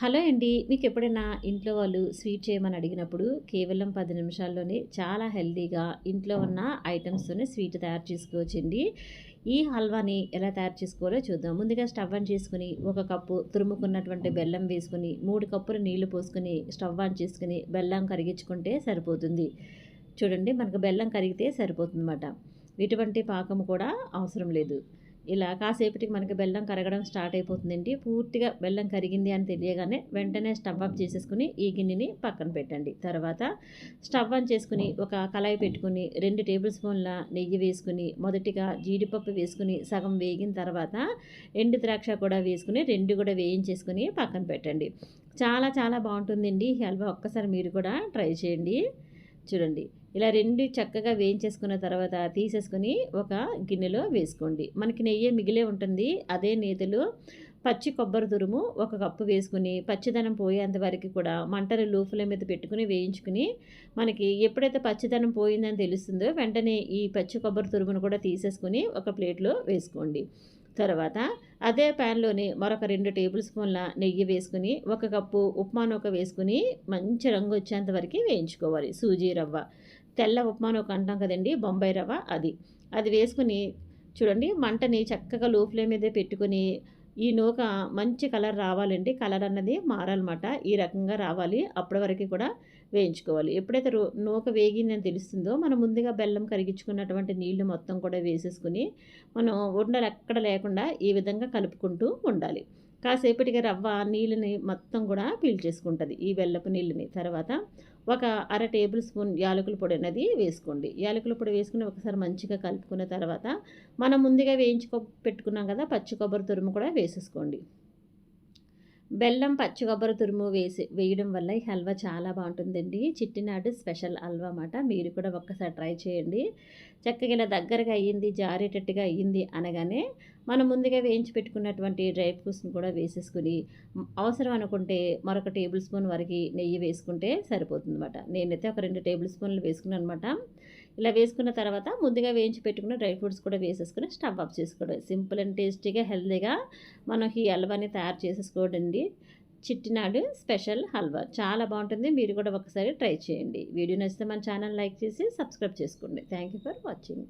Hello అండి మీకు ఎప్పుడైనా ఇంట్లో వాళ్ళు స్వీట్ చేయమని అడిగినప్పుడు కేవలం పది నిమిషాల్లోనే చాలా హెల్తీగా ఇంట్లో ఉన్న ఐటమ్స్తోనే స్వీట్ తయారు చేసుకోవచ్చండి. ఈ హల్వాని ఎలా తయారు చేసుకోవాలో చూద్దాం. ముందుగా స్టవ్ ఆన్ చేసుకుని ఒక కప్పు తురుముకున్నటువంటి బెల్లం వేసుకుని మూడు కప్పులు నీళ్ళు పోసుకుని స్టవ్ ఆన్ చేసుకుని బెల్లం కరిగించుకుంటే సరిపోతుంది. చూడండి మనకు బెల్లం కరిగితే సరిపోతుందన్నమాట. ఎటువంటి పాకం కూడా అవసరం లేదు. ఇలా కాసేపటికి మనకి బెల్లం కరగడం స్టార్ట్ అయిపోతుందండి. పూర్తిగా బెల్లం కరిగింది అని తెలియగానే వెంటనే స్టవ్ ఆఫ్ చేసేసుకుని ఈ గిన్నెని పక్కన పెట్టండి. తర్వాత స్టవ్ ఆన్ చేసుకుని ఒక కళాయి పెట్టుకుని రెండు టేబుల్ స్పూన్ల నెయ్యి వేసుకుని మొదటిగా జీడిపప్పు వేసుకుని సగం వేగిన తర్వాత ఎండు ద్రాక్ష కూడా వేసుకుని రెండు కూడా వేయించేసుకుని పక్కన పెట్టండి. చాలా చాలా బాగుంటుందండి. ఈ హల్వా ఒక్కసారి మీరు కూడా ట్రై చేయండి. చూడండి. ఇలా రెండు చక్కగా వేయించేసుకున్న తర్వాత తీసేసుకొని ఒక గిన్నెలో వేసుకోండి. మనకి నెయ్యి మిగిలే ఉంటుంది. అదే నేతిలో పచ్చి కొబ్బరి తురుము ఒక కప్పు వేసుకుని పచ్చిదనం పోయేంత వరకు కూడా మంటలు లూఫుల మీద పెట్టుకుని వేయించుకుని మనకి ఎప్పుడైతే పచ్చిదనం పోయిందని తెలుస్తుందో వెంటనే ఈ పచ్చి కొబ్బరి తురుమును కూడా తీసేసుకుని ఒక ప్లేట్లో వేసుకోండి. తర్వాత అదే ప్యాన్లోని మరొక రెండు టేబుల్ స్పూన్ల నెయ్యి వేసుకుని ఒక కప్పు ఉప్మా నూక వేసుకుని మంచి రంగు వచ్చేంత వరకు వేయించుకోవాలి. సూజీ రవ్వ. తెల్ల ఉప్మా ఒక అంటాం కదండి బొంబాయి రవ్వ అది. అది వేసుకుని చూడండి మంటని చక్కగా లో ఫ్లేమ్ మీదే పెట్టుకుని ఈ నూక మంచి కలర్ రావాలండి. కలర్ అన్నది మారాలన్నమాట. ఈ రకంగా రావాలి. అప్పటి వరకు కూడా వేయించుకోవాలి. ఎప్పుడైతే రో నూక వేగిందని తెలుస్తుందో మనం ముందుగా బెల్లం కరిగించుకున్నటువంటి నీళ్ళు మొత్తం కూడా వేసేసుకుని మనం ఉండలు ఎక్కడ లేకుండా ఈ విధంగా కలుపుకుంటూ ఉండాలి. కాసేపటిగా రవ్వ నీళ్ళని మొత్తం కూడా పీల్చేసుకుంటుంది ఈ వెల్లపు నీళ్ళని. తర్వాత ఒక అర టేబుల్ స్పూన్ యాలకుల పొడి అనేది వేసుకోండి. యాలకుల పొడి వేసుకుని ఒకసారి మంచిగా కలుపుకున్న తర్వాత మనం ముందుగా వేయించుకో పెట్టుకున్నాం కదా పచ్చి కొబ్బరి తురుము కూడా వేసేసుకోండి. బెల్లం పచ్చి కొబ్బరి తురుము వేసి వేయడం వల్ల ఈ హల్వా చాలా బాగుంటుందండి. చిట్టినాడు స్పెషల్ హల్వా అన్నమాట. మీరు కూడా ఒక్కసారి ట్రై చేయండి. చక్కగా ఇలా దగ్గరగా అయ్యింది జారేటట్టుగా అయ్యింది అనగానే మనం ముందుగా వేయించి పెట్టుకున్నటువంటి డ్రై ఫ్రూట్స్ని కూడా వేసేసుకుని అవసరం అనుకుంటే మరొక టేబుల్ స్పూన్ వరకు నెయ్యి వేసుకుంటే సరిపోతుందన్నమాట. నేనైతే ఒక రెండు టేబుల్ స్పూన్లు వేసుకున్నాను అనమాట ఇలా వేసుకున్న తర్వాత ముందుగా వేయించి పెట్టుకున్న డ్రై ఫ్రూట్స్ కూడా వేసేసుకుని స్టవ్ ఆఫ్ చేసుకోవడం. సింపుల్ అండ్ టేస్టీగా హెల్తీగా మనం ఈ హల్వాని తయారు చేసేసుకోవడండి. చిట్టినాడు స్పెషల్ హల్వా. చాలా బాగుంటుంది. మీరు కూడా ఒకసారి ట్రై చేయండి. వీడియో నచ్చితే మన ఛానల్ లైక్ చేసి సబ్స్క్రైబ్ చేసుకోండి. Thank you for watching.